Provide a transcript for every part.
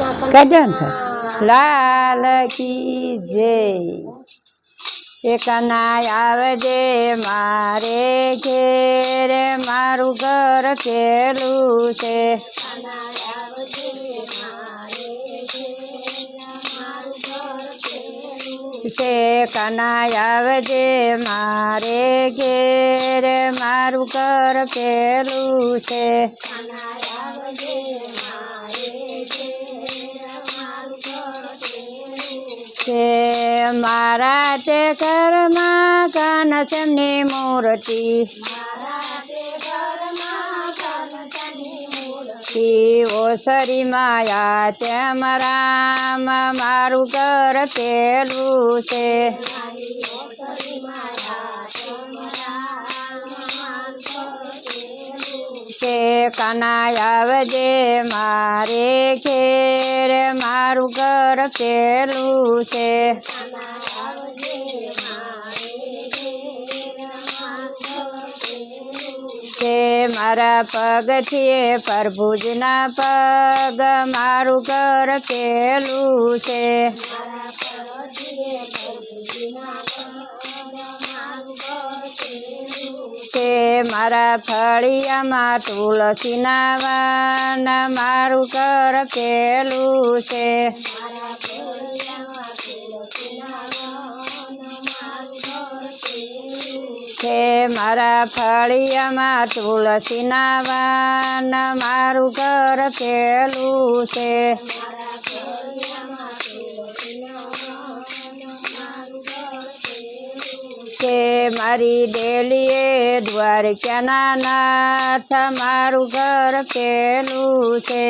કહેજો ને સર લાલ કી જય એક નાય આવજે મારે ઘેર મારું ઘર પેલું છે છે કનાય આવજે મારે ઘેર મારું ઘર પેલું છે છે મારા તે ઘરમાં કનસની મૂર્તિ. ઓસરી માયા તેમ રામ મારું ઘર પેલું છે. કે કનાય આવજે મારે ખેર, મારું ઘર પેલું છે. કે મારા પગથી પ્રભુજના પગ, મારું ઘર પેલું છે. કે મારા ફળિયામાં તુલસીના વાન મારું ઘર પેલું છે. છે મારા ફળિયામાં તુલસીના વાન મારું ઘર પેલું છે. મારી ડેલીએ દ્વારકાના નાથ મારું ઘર પેલું છે.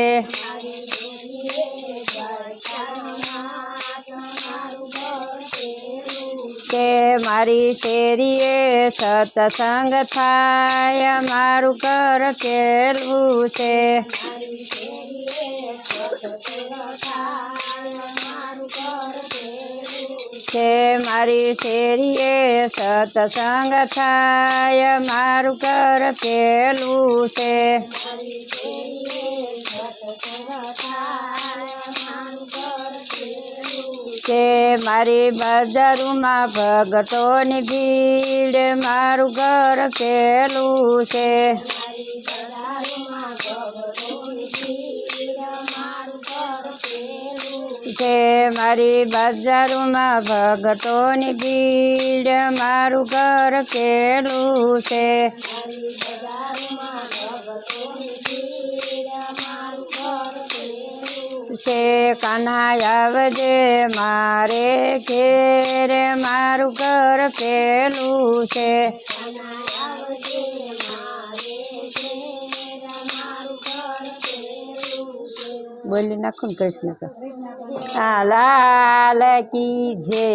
કે મારી શેરીએ સત્સંગ થાય, મારું ઘર પેલું છે. કે મારી શેરીએ સત્સંગ થાય, મારું ઘર પેલું છે. કે મારી બજારમાં ભગતોની ભીડ, મારું ઘર પેલું છે. કે મારી બજારમાં ભગતોની ભીડ, મારું ઘર કેળું છે. છે, કનાય આવજે મારે ઘેર, મારું ઘર કેળું છે. બોલી નાખું ને કૃષ્ણ. આ લાલ કી જય